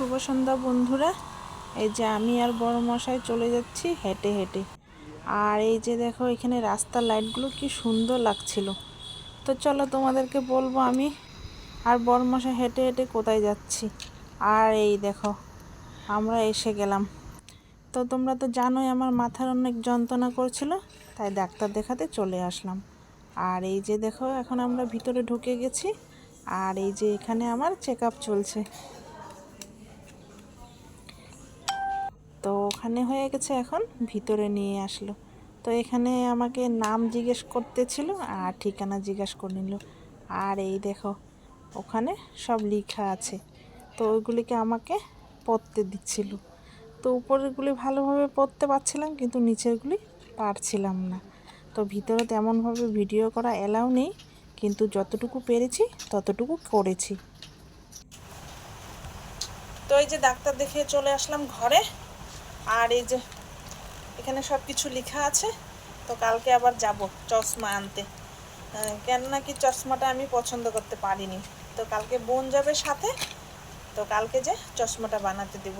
শুভ সন্ধ্যা বন্ধুরা। এই যে আমি আর বড় মশাই চলে যাচ্ছি হেঁটে হেঁটে। আর এই যে দেখো, এখানে রাস্তার লাইটগুলো কি সুন্দর লাগছিল। তো চলো তোমাদেরকে বলব আমি, আর বড় মশাই হেঁটে হেঁটে কোথায় যাচ্ছি। আর এই দেখো, আমরা এসে গেলাম। তো তোমরা তো জানোই আমার মাথার অনেক যন্ত্রণা করছিল, তাই ডাক্তার দেখাতে চলে আসলাম। আর এই যে দেখো, এখন আমরা ভিতরে ঢুকে গেছি। আর এই যে এখানে আমার চেক চলছে। ওখানে হয়ে গেছে এখন, ভিতরে নিয়ে আসলো। তো এখানে আমাকে নাম জিজ্ঞেস করতেছিল আর ঠিকানা জিজ্ঞেস করে নিল। আর এই দেখো, ওখানে সব লেখা আছে। তো ওইগুলিকে আমাকে পড়তে দিচ্ছিল। তো উপরেরগুলি ভালোভাবে পড়তে পারছিলাম কিন্তু নিচেরগুলি পারছিলাম না। তো ভিতরে তেমনভাবে ভিডিও করা এলাও নেই, কিন্তু যতটুকু পেরেছি ততটুকু করেছি। তো এই যে ডাক্তার দেখিয়ে চলে আসলাম ঘরে। আর এই যে এখানে সব কিছু লেখা আছে, তো কালকে আবার যাব চশমা আনতে। কেন নাকি চশমাটা আমি পছন্দ করতে পারিনি। তো কালকে বোন যাবে সাথে, তো কালকে যে চশমাটা বানাতে দেব।